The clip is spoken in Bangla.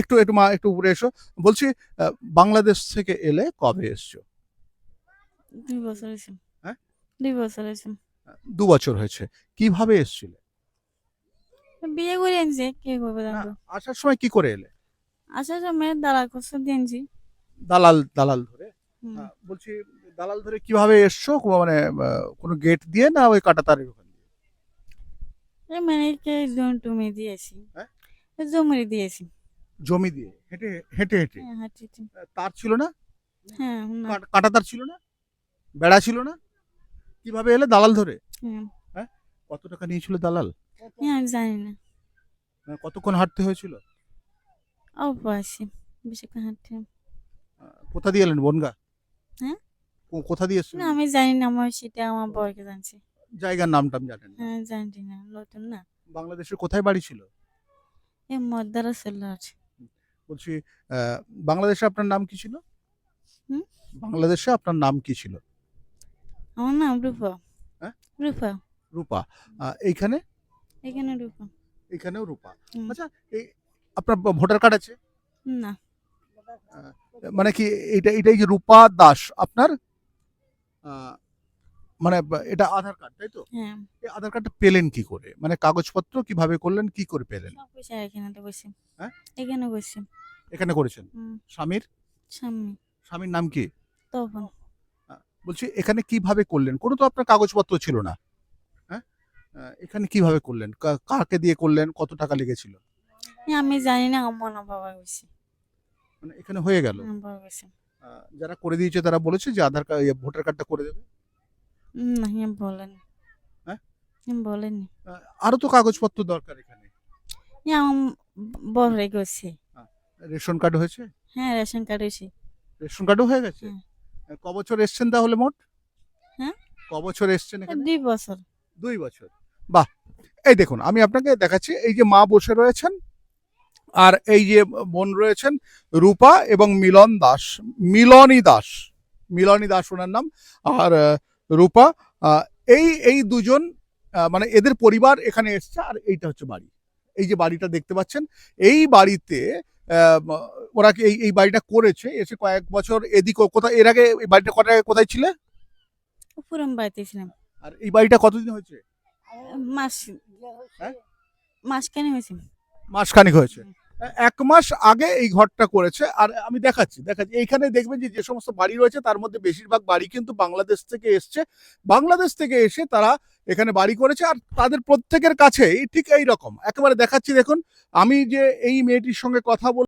একটু একটু মা একটু উপরে এসো। বলছি বাংলাদেশ থেকে এলে কবে এসছো? দুই বছর হয়েছে। হ্যাঁ? দুই বছর হয়েছে। দু বছর হয়েছে। কীভাবে এসছিলে? বিয়ে করে আনছে কে করবে আসার সময় কি করে এলে? আসার সময় দাঁড়া কষ্ট দিয়েছি দালাল দালাল ধরে? বলছি দালাল ধরে কীভাবে এসছো? মানে কোনো গেট দিয়ে না ওই কাটাতারের ওখান দিয়ে? মানে কে জমি দিয়েছি। হ্যাঁ? জমি দিয়েছি। জমি দিয়ে? হেঁটে হেঁটে হেঁটে। হ্যাঁ হাঁটি আহ, তার ছিল না? হ্যাঁ না কাট- কাঁটাতার ছিল না? বেড়া ছিল না? কীভাবে এলে দালাল ধরে? হ্যাঁ? কত টাকা নিয়েছিল দালাল? হ্যাঁ আমি জানি না। মানে কতক্ষণ হাঁটতে হয়েছিল? অল্প আছি বেশিক্ষণ হাঁটতে আহ, কোথা দিয়ে এলেন বনগা? হ্যাঁ? কো- কোথা দিয়ে না আমি জানি না আমার সেটা আমার বরকে জানছি। জায়গার নামটা আমি জানেন না? হ্যাঁ জানি না নতুন না। বাংলাদেশের কোথায় বাড়ি ছিল? এই মদ্দারা আছে বলছি বাংলাদেশে আপনার নাম কি ছিল? বাংলাদেশে আপনার নাম কি ছিল? আমার নাম রূপা। হ্যাঁ? রূপা। রূপা। এইখানে? এখানে রূপা। এখানেও রূপা। আচ্ছা এই আপনার ভোটার কার্ড আছে? না। মানে কি এটা এটাই যে রূপা দাস আপনার? মানে এটা আধার কার্ড তাই তো? হ্যাঁ। এই আধার কার্ডটা পেলেন কি করে? মানে কাগজপত্র কীভাবে করলেন কি করে পেলেন? এখানে তো বসে। হ্যাঁ? এখানে বসে। এখানে করেছেন? স্বামীর? সামনে স্বামীর নাম কি? তখন বলছি এখানে কীভাবে করলেন? কোনো তো আপনার কাগজপত্র ছিল না। হ্যাঁ? এখানে কীভাবে করলেন? কাকে দিয়ে করলেন? কত টাকা লেগেছিল? আমি জানি না আমার না বাবা গেছে মানে এখানে হয়ে গেল? যারা করে দিয়েছে তারা বলেছে যে আধার কার্ড ভোটার কার্ডটা করে দেবে? না আমি হ্যাঁ? বলেনি আরও তো কাগজপত্র দরকার এখানে। আমার বড় হয়ে গেছে। রেশন কার্ড হয়েছে? হ্যাঁ রেশন কার্ড হয়েছে। রেশন কার্ডও হয়ে গেছে? হ্যাঁ। ক বছর এসছেন তাহলে মোট? হ্যাঁ? ক বছর এসছেন এখানে? দুই বছর। দুই বছর। বাহ! এই দেখুন আমি আপনাকে দেখাচ্ছি এই যে মা বসে রয়েছেন আর এই যে বোন রয়েছেন রূপা এবং মিলন দাস মিলনী দাস। মিলনী দাস ওনার নাম আর রূপা এই এই দুজন মানে এদের পরিবার এখানে এসছে আর এইটা হচ্ছে বাড়ি। এই যে বাড়িটা দেখতে পাচ্ছেন এই বাড়িতে ওরা কি এই এই বাড়িটা করেছে? এসে কয়েক বছর এদিক কোথায় এর আগে এই বাড়িটা কটা কোথায় ছিল? উপরে আমি বাড়িতে ছিলাম। আর এই বাড়িটা কতদিন হয়েছে? মাস হ্যাঁ? মাস কেন হয়েছে। মাসখানেক হয়েছে। এক মাস আগে এই ঘরটা করেছে, আর আমি দেখাচ্ছি দেখাচ্ছি। এইখানে দেখবেন যে যে সমস্ত বাড়ি রয়েছে, তার মধ্যে বেশিরভাগ বাড়ি কিন্তু বাংলাদেশ থেকে এসছে। বাংলাদেশ থেকে এসে তারা এখানে বাড়ি করেছে, আর তাদের প্রত্যেকের কাছে ঠিক এই রকম। একেবারে দেখাচ্ছি, দেখুন, আমি যে এই মেয়েটির সঙ্গে কথা বল